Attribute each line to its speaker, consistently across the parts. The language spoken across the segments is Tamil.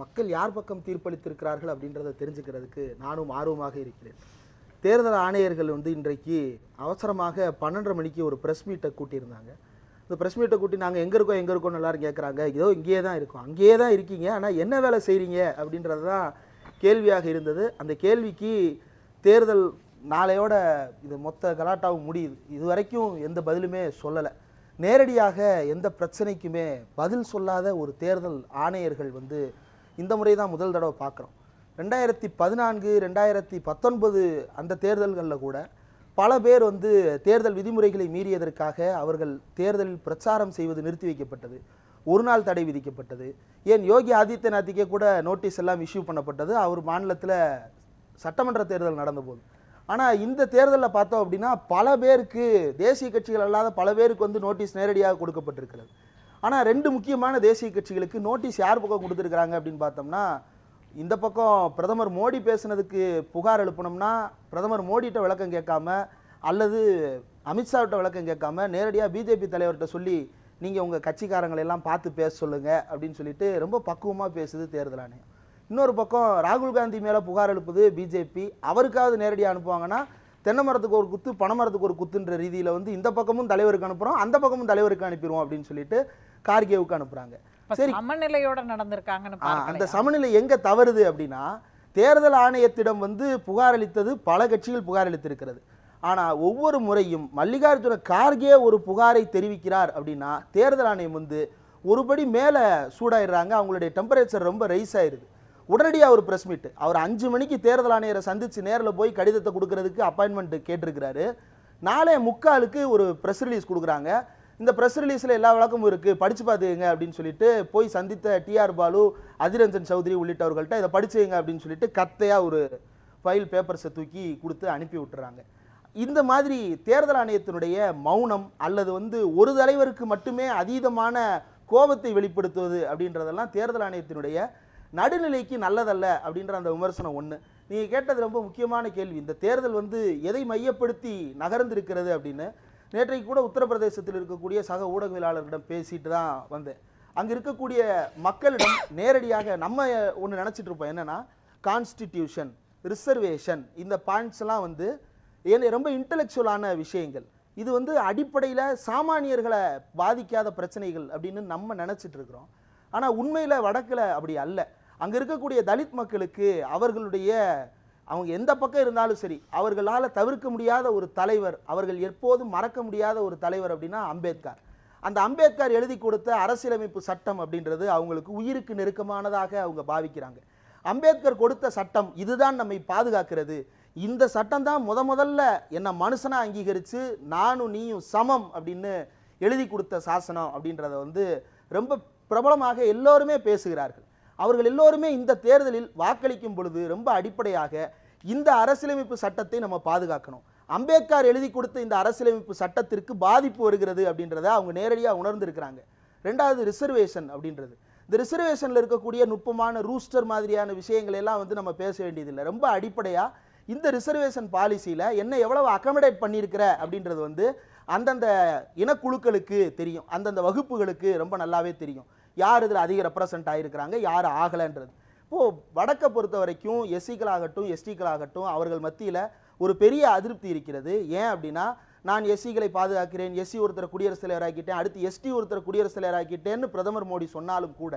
Speaker 1: மக்கள் யார் பக்கம் தீர்ப்பளித்திருக்கிறார்கள் அப்படின்றத தெரிஞ்சுக்கிறதுக்கு நானும் ஆர்வமாக இருக்கிறேன். தேர்தல் ஆணையர்கள் வந்து இன்றைக்கு அவசரமாக பன்னெண்டரை மணிக்கு ஒரு ப்ரெஸ் மீட்டை கூட்டியிருந்தாங்க. இந்த ப்ரெஸ் மீட்டை கூட்டி நாங்கள் எங்கே இருக்கோம் எங்கே இருக்கோம் எல்லாரும் கேட்குறாங்க ஏதோ இங்கேயே தான் இருக்கோம். அங்கேயே தான் இருக்கீங்க. ஆனால் என்ன வேலை செய்கிறீங்க அப்படின்றது தான் கேள்வியாக இருந்தது. அந்த கேள்விக்கு தேர்தல் நாளையோட இது மொத்த கலாட்டாவும் முடியுது. இது வரைக்கும் எந்த பதிலுமே சொல்லலை. நேரடியாக எந்த பிரச்சனைக்குமே பதில் சொல்லாத ஒரு தேர்தல் ஆணையர்கள் வந்து இந்த முறை தான் முதல் தடவை பார்க்குறோம். ரெண்டாயிரத்தி பதினான்கு ரெண்டாயிரத்தி பத்தொன்பது அந்த தேர்தல்களில் கூட பல பேர் வந்து தேர்தல் விதிமுறைகளை மீறியதற்காக அவர்கள் தேர்தலில் பிரச்சாரம் செய்வது நிறுத்தி வைக்கப்பட்டது. ஒரு நாள் தடை விதிக்கப்பட்டது. ஏன் யோகி ஆதித்யநாத்துக்கே கூட நோட்டீஸ் எல்லாம் இஷ்யூ பண்ணப்பட்டது. அவர் மாநிலத்தில் சட்டமன்ற தேர்தல் நடந்தபோது. ஆனால் இந்த தேர்தலில் பார்த்தோம் அப்படின்னா பல பேருக்கு தேசிய கட்சிகள் அல்லாத பல பேருக்கு வந்து நோட்டீஸ் நேரடியாக கொடுக்கப்பட்டிருக்கிறது. ஆனால் ரெண்டு முக்கியமான தேசிய கட்சிகளுக்கு நோட்டீஸ் யார் பக்கம் கொடுத்துருக்குறாங்க அப்படின்னு பார்த்தோம்னா இந்த பக்கம் பிரதமர் மோடி பேசுனதுக்கு புகார் எழுப்பினோம்னா பிரதமர் மோடிகிட்ட விளக்கம் கேட்காம அல்லது அமித்ஷாவிட்ட விளக்கம் கேட்காம நேரடியாக பிஜேபி தலைவர்கிட்ட சொல்லி நீங்கள் உங்கள் கட்சிக்காரங்களெல்லாம் பார்த்து பேச சொல்லுங்கள் அப்படின்னு சொல்லிட்டு ரொம்ப பக்குவமாக பேசுது தேர்தல் ஆணையம். இன்னொரு பக்கம் ராகுல் காந்தி மேலே புகார் எழுப்புது பிஜேபி. அவருக்காவது நேரடியாக அனுப்புவாங்கன்னா தென்னை மரத்துக்கு ஒரு குத்து பனை மரத்துக்கு ஒரு குத்துன்ற ரீதியில் வந்து இந்த பக்கமும் தலைவருக்கு அனுப்புகிறோம் அந்த பக்கமும் தலைவருக்கு அனுப்பிடுவோம் அப்படின்னு சொல்லிட்டு கார்கேவுக்கு அனுப்புகிறாங்க
Speaker 2: இப்ப சமநிலையோட நடந்திருக்காங்கன்னு
Speaker 1: அந்த? சமநிலை எங்க தவறுது அப்படின்னா தேர்தல் ஆணையத்திடம் வந்து புகார் அளித்தது பல கட்சிகள் புகார் அளித்திருக்கிறது. ஆனா ஒவ்வொரு முறையும் மல்லிகார்ஜுன கார்கே ஒரு புகாரை தெரிவிக்கிறார் அப்படின்னா தேர்தல் ஆணையம் வந்து ஒருபடி மேல சூடாயிடுறாங்க. அவங்களுடைய டெம்பரேச்சர் ரொம்ப ரைஸ் ஆயிருது. உடனடியாக ஒரு ப்ரெஸ் மீட் அவர் அஞ்சு மணிக்கு தேர்தல் ஆணையரை சந்திச்சு நேரில் போய் கடிதத்தை கொடுக்கறதுக்கு அப்பாயின்மெண்ட் கேட்டிருக்கிறாரு. நாளே முக்காலுக்கு ஒரு ப்ரெஸ் ரிலீஸ் கொடுக்குறாங்க. இந்த ப்ரெஸ் ரிலீஸில் எல்லா விளக்கமும் இருக்குது படித்து பார்த்துக்கங்க அப்படின்னு சொல்லிட்டு போய் சந்தித்த டிஆர் பாலு அதிரஞ்சன் சௌத்ரி உள்ளிட்டவர்கள்ட்ட இதை படிச்சுங்க அப்படின்னு சொல்லிட்டு கத்தையாக ஒரு ஃபைல் பேப்பர்ஸை தூக்கி கொடுத்து அனுப்பி விட்டுறாங்க. இந்த மாதிரி தேர்தல் ஆணையத்தினுடைய மௌனம் அல்லது வந்து ஒரு தலைவருக்கு மட்டுமே அதீதமான கோபத்தை வெளிப்படுத்துவது அப்படின்றதெல்லாம் தேர்தல் ஆணையத்தினுடைய நடுநிலைக்கு நல்லதல்ல அப்படின்ற அந்த விமர்சனம் ஒன்று நீங்கள் கேட்டது ரொம்ப முக்கியமான கேள்வி. இந்த தேர்தல் வந்து எதை மையப்படுத்தி நகர்ந்திருக்கிறது அப்படின்னு நேற்றைக்கு கூட உத்தரப்பிரதேசத்தில் இருக்கக்கூடிய சக ஊடகவியலாளர்களிடம் பேசிட்டு தான் வந்தேன். அங்கே இருக்கக்கூடிய மக்களிடம் நேரடியாக நம்ம ஒன்று நினச்சிட்டு இருப்போம். என்னென்னா கான்ஸ்டிடியூஷன் ரிசர்வேஷன் இந்த பாயிண்ட்ஸ்லாம் வந்து ஏன் ரொம்ப இன்டலெக்சுவலான விஷயங்கள். இது வந்து அடிப்படையில் சாமானியர்களை பாதிக்காத பிரச்சனைகள் அப்படின்னு நம்ம நினச்சிட்டு இருக்கிறோம். ஆனால் உண்மையில் வடக்கில் அப்படி அல்ல. அங்கே இருக்கக்கூடிய தலித் மக்களுக்கு அவர்களுடைய அவங்க எந்த பக்கம் இருந்தாலும் சரி அவர்களால் தவிர்க்க முடியாத ஒரு தலைவர் அவர்கள் எப்போதும் மறக்க முடியாத ஒரு தலைவர் அப்படின்னா அம்பேத்கர். அந்த அம்பேத்கர் எழுதி கொடுத்த அரசியலமைப்பு சட்டம் அப்படின்றது அவங்களுக்கு உயிருக்கு நெருக்கமானதாக அவங்க பாவிக்கிறாங்க. அம்பேத்கர் கொடுத்த சட்டம் இதுதான் நம்மை பாதுகாக்கிறது. இந்த சட்டம் தான் முத முதல்ல என்னை மனுஷனாக அங்கீகரித்து நானும் நீயும் சமம் அப்படின்னு எழுதி கொடுத்த சாசனம் அப்படின்றத வந்து ரொம்ப பிரபலமாக எல்லோருமே பேசுகிறார்கள். அவர்கள் எல்லோருமே இந்த தேர்தலில் வாக்களிக்கும் பொழுது ரொம்ப அடிப்படையாக இந்த அரசியலமைப்பு சட்டத்தை நம்ம பாதுகாக்கணும். அம்பேத்கர் எழுதி கொடுத்த இந்த அரசியலமைப்பு சட்டத்திற்கு பாதிப்பு வருகிறது அப்படின்றத அவங்க நேரடியாக உணர்ந்திருக்கிறாங்க. ரெண்டாவது ரிசர்வேஷன் அப்படின்றது. இந்த ரிசர்வேஷனில் இருக்கக்கூடிய நுட்பமான ரூஸ்டர் மாதிரியான விஷயங்கள் எல்லாம் வந்து நம்ம பேச வேண்டியதில்லை. ரொம்ப அடிப்படையாக இந்த ரிசர்வேஷன் பாலிசியில் என்ன எவ்வளவு அக்கமடேட் பண்ணியிருக்கிற அப்படின்றது வந்து அந்தந்த இனக்குழுக்களுக்கு தெரியும். அந்தந்த வகுப்புகளுக்கு ரொம்ப நல்லாவே தெரியும். யார் இதில் அதிக ரெப்ரசன்ட் ஆகியிருக்கிறாங்க யார் ஆகலைன்றது. இப்போது வடக்கை பொறுத்த வரைக்கும் எஸ்சிக்களாகட்டும் எஸ்டிக்களாகட்டும் அவர்கள் மத்தியில் ஒரு பெரிய அதிருப்தி இருக்கிறது. ஏன் அப்படின்னா நான் எஸ்சிகளை பாதுகாக்கிறேன் எஸ்சி ஒருத்தர் குடியரசுத் தலைவர் ஆக்கிட்டேன் அடுத்து எஸ்டி ஒருத்தர் குடியரசுத் தலைவர் ஆக்கிட்டேன்னு பிரதமர் மோடி சொன்னாலும் கூட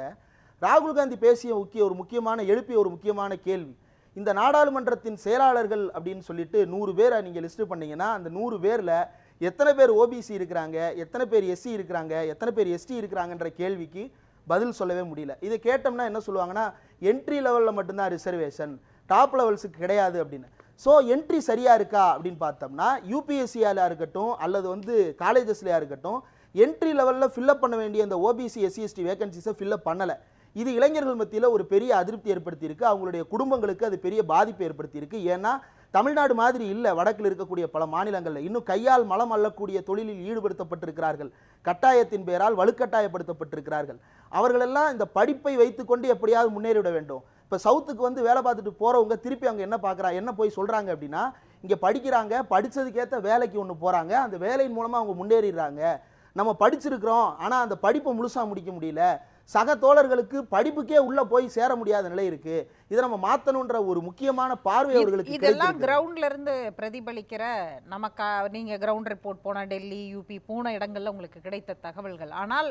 Speaker 1: ராகுல் காந்தி பேசிய முக்கிய ஒரு முக்கியமான எழுப்பிய ஒரு முக்கியமான கேள்வி இந்த நாடாளுமன்றத்தின் செயலாளர்கள் அப்படின்னு சொல்லிட்டு நூறு பேரை நீங்கள் லிஸ்ட்டு பண்ணீங்கன்னா அந்த நூறு பேரில் எத்தனை பேர் ஓபிசி இருக்கிறாங்க எத்தனை பேர் எஸ்சி இருக்கிறாங்க எத்தனை பேர் எஸ்டி இருக்கிறாங்கன்ற கேள்விக்கு பதில் சொல்லவே முடியல. இதை கேட்டோம்னா என்ன சொல்லுவாங்கன்னா என்ட்ரி லெவலில் மட்டும்தான் ரிசர்வேஷன் டாப் லெவல்ஸுக்கு கிடையாது அப்படின்னு. ஸோ என்ட்ரி சரியாக இருக்கா அப்படின்னு பார்த்தோம்னா யூபிஎஸ்சியால இருக்கட்டும் அல்லது வந்து காலேஜஸ்லையாக இருக்கட்டும் என்ட்ரி லெவலில் ஃபில்அப் பண்ண வேண்டிய அந்த ஓபிசி எஸ்சிஎஸ்டி வேகன்சிஸை ஃபில்லப் பண்ணலை. இது இளைஞர்கள் மத்தியில் ஒரு பெரிய அதிருப்தி ஏற்படுத்தியிருக்கு. அவங்களுடைய குடும்பங்களுக்கு அது பெரிய பாதிப்பு ஏற்படுத்தியிருக்கு. ஏன்னா தமிழ்நாடு மாதிரி இல்லை வடக்கில் இருக்கக்கூடிய பல மாநிலங்களில். இன்னும் கையால் மலம் அள்ளக்கூடிய தொழிலில் ஈடுபடுத்தப்பட்டிருக்கிறார்கள். கட்டாயத்தின் பெயரால் வலுக்கட்டாயப்படுத்தப்பட்டிருக்கிறார்கள். அவர்களெல்லாம் இந்த படிப்பை வைத்துக்கொண்டு எப்படியாவது முன்னேறிவிட வேண்டும். இப்போ சவுத்துக்கு வந்து வேலை பார்த்துட்டு போகிறவங்க திருப்பி அவங்க என்ன பார்க்குறா என்ன போய் சொல்கிறாங்க அப்படின்னா இங்கே படிக்கிறாங்க படித்ததுக்கேற்ற வேலைக்கு ஒன்று போகிறாங்க அந்த வேலையின் மூலமாக அவங்க முன்னேறிடுறாங்க. நம்ம படிச்சிருக்கிறோம் ஆனால் அந்த படிப்பை முழுசாக முடிக்க முடியல. சக தோழர்களுக்கு படிப்புக்கே உள்ள போய் சேர முடியாத நிலை இருக்கு. இதை நம்ம மாத்தணுன்ற ஒரு முக்கியமான பார்வை அவர்களுக்கு
Speaker 2: இதெல்லாம். கிரவுண்ட்ல இருந்து பிரதிபலிக்கிற நமக்கா நீங்க கிரவுண்ட் ரிப்போர்ட் போன டெல்லி யூபி போன இடங்கள்ல உங்களுக்கு கிடைத்த தகவல்கள். ஆனால்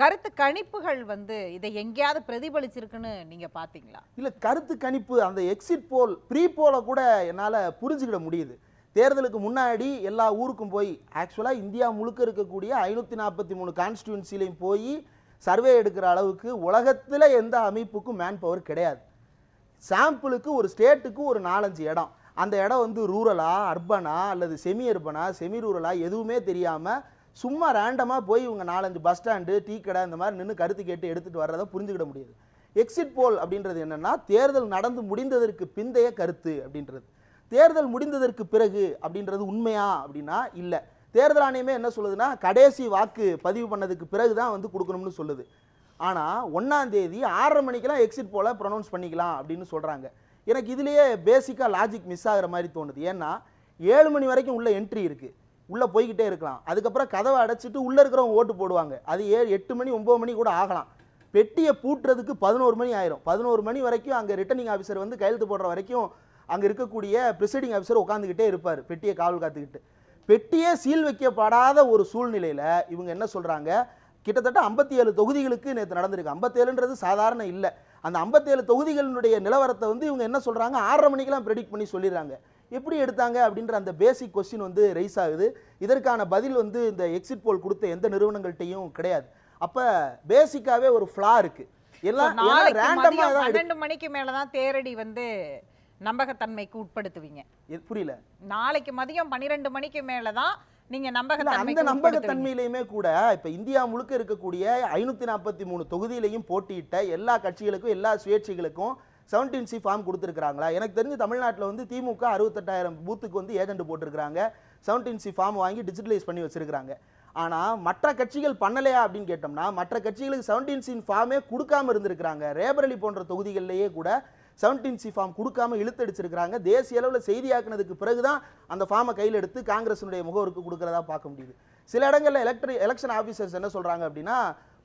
Speaker 2: கருத்து கணிப்புகள் வந்து இதை எங்கேயாவது பிரதிபலிச்சிருக்குன்னு நீங்க பாத்தீங்களா?
Speaker 1: இல்ல கருத்து கணிப்பு அந்த எக்ஸிட் போல் ப்ரீ போல கூட என்னால புரிஞ்சுக்கிட முடியுது. தேர்தலுக்கு முன்னாடி எல்லா ஊருக்கும் போய் ஆக்சுவலாக இந்தியா முழுக்க இருக்கக்கூடிய ஐநூற்றி நாற்பத்தி மூணு கான்ஸ்டியூன்சிலையும் போய் சர்வே எடுக்கிற அளவுக்கு உலகத்தில் எந்த அமைப்புக்கும் மேன் பவர் கிடையாது. சாம்பிளுக்கு ஒரு ஸ்டேட்டுக்கு ஒரு நாலஞ்சு இடம். அந்த இடம் வந்து ரூரலா அர்பனா அல்லது செமி அர்பனா செமி ரூரலா எதுவுமே தெரியாமல் சும்மா ரேண்டமாக போய் இவங்க நாலஞ்சு பஸ் ஸ்டாண்டு டீ கடை இந்த மாதிரி நின்று கருத்து கேட்டு எடுத்துகிட்டு வர்றதை புரிஞ்சுக்கிட முடியுது. எக்ஸிட் போல் அப்படின்றது என்னென்னா தேர்தல் நடந்து முடிந்ததற்கு பிந்தைய கருத்து அப்படின்றது. தேர்தல் முடிந்ததற்கு பிறகு அப்படின்றது உண்மையா அப்படின்னா இல்லை. தேர்தல் ஆணையமே என்ன சொல்லுதுன்னா கடைசி வாக்கு பதிவு பண்ணதுக்கு பிறகு தான் வந்து கொடுக்கணும்னு சொல்லுது. ஆனால் ஒன்றாம் தேதி ஆறரை மணிக்கெலாம் எக்ஸிட் போல ப்ரொனவுன்ஸ் பண்ணிக்கலாம் அப்படின்னு சொல்கிறாங்க எனக்கு இதுலேயே பேசிக்காக லாஜிக் மிஸ் ஆகிற மாதிரி தோணுது. ஏன்னா ஏழு மணி வரைக்கும் உள்ள என்ட்ரி இருக்குது உள்ளே போய்கிட்டே இருக்கலாம். அதுக்கப்புறம் கதவை அடைச்சிட்டு உள்ளே இருக்கிறவங்க ஓட்டு போடுவாங்க. அது ஏழு எட்டு மணி ஒம்பது மணி கூட ஆகலாம். பெட்டியை பூட்டுறதுக்கு பதினோரு மணி ஆயிரும். பதினோரு மணி வரைக்கும் அங்கே ரிட்டர்னிங் ஆஃபீஸர் வந்து கையெழுத்து போடுற வரைக்கும் அங்கே இருக்கக்கூடிய ப்ரிசைடிங் ஆஃபீஸர் உட்காந்துக்கிட்டே இருப்பார். பெட்டியை காவல் காத்துக்கிட்டு. பெட்டியே சீல் வைக்கப்படாத ஒரு சூழ்நிலையில் இவங்க என்ன சொல்கிறாங்க கிட்டத்தட்ட ஐம்பத்தி ஏழு தொகுதிகளுக்கு நேற்று நடந்திருக்கு. ஐம்பத்தேழுன்றது சாதாரண இல்லை. அந்த ஐம்பத்தேழு தொகுதிகளினுடைய நிலவரத்தை வந்து இவங்க என்ன சொல்கிறாங்க ஆறரை மணிக்கெல்லாம் ப்ரெடிக்ட் பண்ணி சொல்லிடுறாங்க. எப்படி எடுத்தாங்க? அப்படின்ற அந்த பேசிக் கொஸ்டின் வந்து ரைஸ் ஆகுது. இதற்கான பதில் வந்து இந்த எக்ஸிட் போல் கொடுத்த எந்த நிறுவனங்கள்ட்டையும் கிடையாது. அப்போ பேசிக்காவே ஒரு ஃப்ளா இருக்கு. எல்லாம் ரேண்டமாக தான்
Speaker 2: பன்னெண்டு மணிக்கு மேலதான் தேரடி வந்து நம்பகத்தன்மைக்கு உட்படுத்துவீங்க.
Speaker 1: புரியல.
Speaker 2: நாளைக்கு மதியம் பன்னிரெண்டு மணிக்கு மேலதான் நீங்க
Speaker 1: இல்ல, அந்த
Speaker 2: நம்பகத்தன்மைக்கு உட்படுத்துவீங்க.
Speaker 1: நம்பகத்தன்மையிலையுமே கூட இப்ப இந்தியா முழுக்க இருக்கக்கூடிய ஐநூத்தி நாற்பத்தி மூணு தொகுதியிலையும் போட்டியிட்ட எல்லா கட்சிகளுக்கும் எல்லா சுயேட்சைகளுக்கும் செவன்டீன் சி ஃபார்ம் கொடுத்துருக்காங்களா எனக்கு தெரிஞ்சு தமிழ்நாட்டில் வந்து திமுக அறுபத்தெட்டாயிரம் பூத்துக்கு வந்து ஏஜென்ட் போட்டிருக்காங்க செவன்டீன் சி ஃபார்ம் வாங்கி டிஜிட்டலைஸ் பண்ணி வச்சிருக்காங்க ஆனா மற்ற கட்சிகள் பண்ணலையா அப்படின்னு கேட்டோம்னா மற்ற கட்சிகளுக்கு செவன்டீன் சி ஃபார்மே கொடுக்காம இருந்திருக்கிறாங்க. ரேபரலி போன்ற தொகுதிகளிலேயே கூட செவன்டீன் சி ஃபார்ம் கொடுக்காம இழுத்தடிச்சிருக்கிறாங்க தேசிய அளவில் செய்தியாக்குனதுக்கு பிறகுதான் அந்த ஃபார்மை கையில் எடுத்து காங்கிரஸினுடைய முகவருக்கு கொடுக்குறதா பார்க்க முடியுது. சில இடங்களில் எலக்ட்ரி எலெக்ஷன் ஆஃபீஸர்ஸ் என்ன சொல்கிறாங்க அப்படின்னா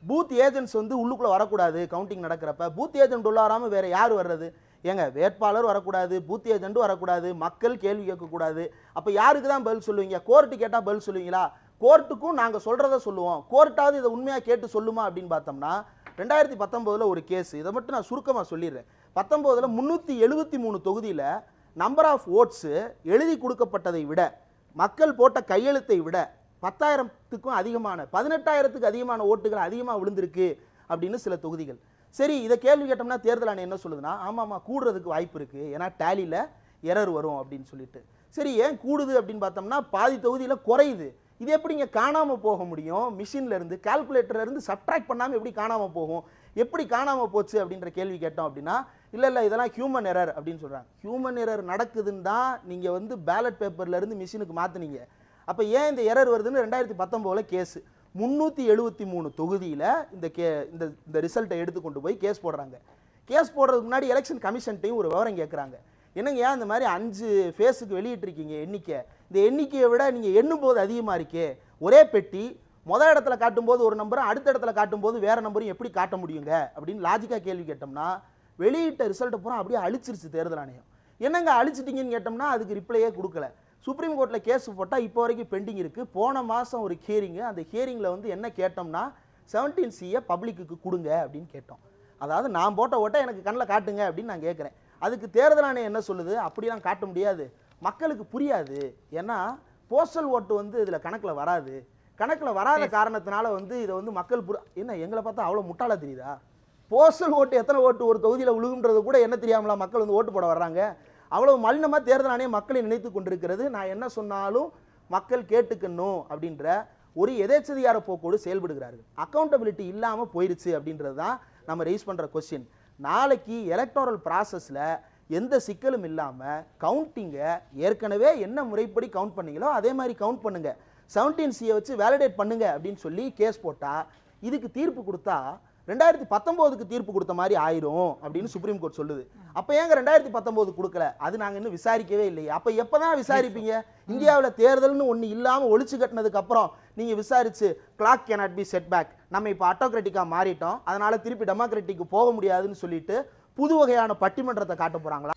Speaker 1: பூத் ஏஜென்ட்ஸ் வந்து உள்ளுக்குள்ளே வரக்கூடாது கவுண்டிங் நடக்கிறப்ப. பூத் ஏஜென்ட் உள்ளாராமல் வேறு யார் வர்றது? ஏங்க வேட்பாளர் வரக்கூடாது பூத் ஏஜென்ட்டும் வரக்கூடாது மக்கள் கேள்வி கேட்கக்கூடாது. அப்போ யாருக்கு தான் பதில் சொல்லுவீங்க? கோர்ட்டு கேட்டால் பதில் சொல்லுவீங்களா? கோர்ட்டுக்கும் நாங்கள் சொல்கிறத சொல்லுவோம். கோர்ட்டாவது இதை உண்மையாக கேட்டு சொல்லுமா அப்படின்னு பார்த்தோம்னா ரெண்டாயிரத்தி பத்தொம்போதில் ஒரு கேஸ் இதை மட்டும் நான் சுருக்கமாக சொல்லிடுறேன். பத்தொம்போதில் முந்நூற்றி எழுபத்தி மூணு தொகுதியில் நம்பர் ஆஃப் ஓட்ஸு எழுதி கொடுக்கப்பட்டதை விட மக்கள் போட்ட கையெழுத்தை விட பத்தாயிரத்துக்கும் அதிகமான பதினெட்டாயிரத்துக்கு அதிகமான ஓட்டுகள் அதிகமாக விழுந்திருக்கு அப்படின்னு சில தொகுதிகள். சரி இதை கேள்வி கேட்டோம்னா தேர்தல் ஆணையம் என்ன சொல்லுதுன்னா ஆமாம்மா கூடுறதுக்கு வாய்ப்பு இருக்குது ஏன்னா டேலியில் எரர் வரும் அப்படின்னு சொல்லிட்டு. சரி ஏன் கூடுது அப்படின்னு பார்த்தோம்னா பாதி தொகுதியில் குறையுது. இது எப்படிங்க காணாமல் போக முடியும்? மிஷின்லேருந்து கால்குலேட்டர்லேருந்து சப்ட்ராக்ட் பண்ணாமல் எப்படி காணாமல் போகும்? எப்படி காணாமல் போச்சு அப்படின்ற கேள்வி கேட்டோம் அப்படின்னா இல்லை இல்லை இதெல்லாம் ஹியூமன் எரர் அப்படின்னு சொல்கிறாங்க ஹியூமன் எரர் நடக்குதுன்னு தான் நீங்கள் வந்து பேலட் பேப்பர்லேருந்து மிஷினுக்கு மாற்றுனீங்க அப்போ ஏன் இந்த எரர் வருதுன்னு ரெண்டாயிரத்தி பத்தொம்போதில் கேஸு முந்நூற்றி எழுபத்தி மூணு தொகுதியில் இந்த கே இந்த இந்த ரிசல்ட்டை எடுத்து கொண்டு போய் கேஸ் போடுறாங்க. கேஸ் போடுறதுக்கு முன்னாடி எலெக்ஷன் கமிஷன்ட்டையும் ஒரு விவரம் கேட்குறாங்க என்னங்க ஏன் இந்த மாதிரி அஞ்சு ஃபேஸுக்கு வெளியிட்டிருக்கீங்க எண்ணிக்கை? இந்த எண்ணிக்கையை விட நீங்கள் எண்ணும் போது அதிகமாக இருக்கே. ஒரே பெட்டி மொதல் இடத்துல காட்டும்போது ஒரு நம்பரும் அடுத்த இடத்துல காட்டும்போது வேறு நம்பரும் எப்படி காட்ட முடியுங்க? அப்படின்னு லாஜிக்காக கேள்வி கேட்டோம்னா வெளியிட்ட ரிசல்ட்டை பூரா அப்படியே அழிச்சிருச்சு தேர்தல் ஆணையம். என்னங்க அழிச்சிட்டீங்கன்னு கேட்டோம்னா அதுக்கு ரிப்ளையே கொடுக்கல. சுப்ரீம் கோர்ட்டில் கேஸ் போட்டால் இப்போ வரைக்கும் பெண்டிங் இருக்குது போன மாதம் ஒரு ஹியரிங்கு அந்த ஹியரிங்கில் வந்து என்ன கேட்டோம்னா செவன்டீன் சியை பப்ளிக்குக்கு கொடுங்க அப்படின்னு கேட்டோம். அதாவது நான் போட்ட ஓட்டை எனக்கு கண்ணில் காட்டுங்க அப்படின்னு நான் கேட்குறேன். அதுக்கு தேர்தல் ஆணையம் என்ன சொல்லுது? அப்படிலாம் காட்ட முடியாது. மக்களுக்கு புரியாது. ஏன்னா போஸ்டல் ஓட்டு வந்து இதில் கணக்கில் வராது. கணக்கில் வராத காரணத்தினால வந்து இதை வந்து மக்கள் புரி என்ன எங்களை பார்த்தா அவ்வளோ முட்டாளா தெரியுதா? போஸ்டல் ஓட்டு எத்தனை ஓட்டு ஒரு தொகுதியில் விழுகுன்றது கூட என்ன தெரியாமலா மக்கள் வந்து ஓட்டு போட வர்றாங்க? அவ்வளவு மலினமாக தேர்தல் ஆணையம் மக்களை நினைத்து கொண்டிருக்கிறது. நான் என்ன சொன்னாலும் மக்கள் கேட்டுக்கணும் அப்படின்ற ஒரு எதேச்சதிகார போக்கோடு செயல்படுகிறார்கள். அக்கௌண்டபிலிட்டி இல்லாமல் போயிருச்சு அப்படின்றது தான் நம்ம ரைஸ் பண்ணுற கொஸ்டின் நாளைக்கு எலக்டோரல் ப்ராசஸில் எந்த சிக்கலும் இல்லாமல் கவுண்டிங்கை ஏற்கனவே என்ன முறைப்படி கவுண்ட் பண்ணீங்களோ அதே மாதிரி கவுண்ட் பண்ணுங்க. செவன்டீன் சியை வச்சு வேலிடேட் பண்ணுங்க அப்படின்னு சொல்லி கேஸ் போட்டால் இதுக்கு தீர்ப்பு கொடுத்தா ரெண்டாயிரத்தி பத்தொம்போதுக்கு தீர்ப்பு கொடுத்த மாதிரி ஆயிரும் அப்படின்னு சுப்ரீம் கோர்ட் சொல்லுது. அப்போ ஏங்க ரெண்டாயிரத்தி பத்தொம்போது கொடுக்கல? அது நாங்கள் இன்னும் விசாரிக்கவே இல்லையே. அப்போ எப்போ தான் விசாரிப்பீங்க இந்தியாவில் தேர்தல்னு ஒன்று இல்லாமல் ஒழிச்சு கட்டினதுக்கு அப்புறம் நீங்கள் விசாரிச்சு clock cannot be set back நம்ம இப்போ ஆட்டோக்ராட்டிக்காக மாறிட்டோம். அதனால திருப்பி டெமோக்ராட்டிக்கு போக முடியாதுன்னு சொல்லிட்டு புது வகையான பட்டிமன்றத்தை காட்ட போறாங்களா?